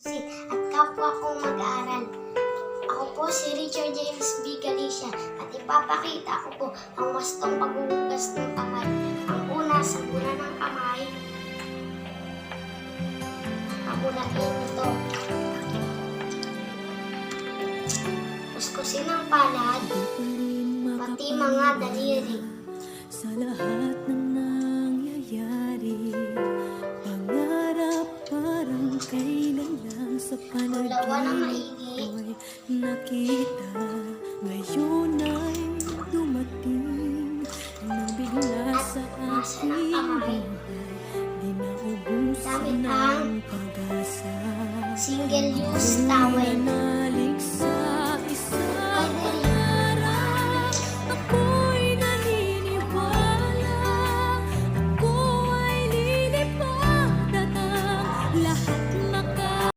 At kapwa kong mag-aaral. Ako po si Richard James B. Galicia at ipapakita ko po ang wastong paghuhugas ng kamay. Ang una sa una ng kamay. Pabulain ito. Kuskusin ang palad, pati mga daliri. Sa lahat sa panaginip nakita. Ngayon ay dumating Nang bigla sa aking buhay Di naubusan ng pag-asa. Single use towel. Nalik sa isang pangarap Ako'y naniniwala. Ako ay lilipad at ang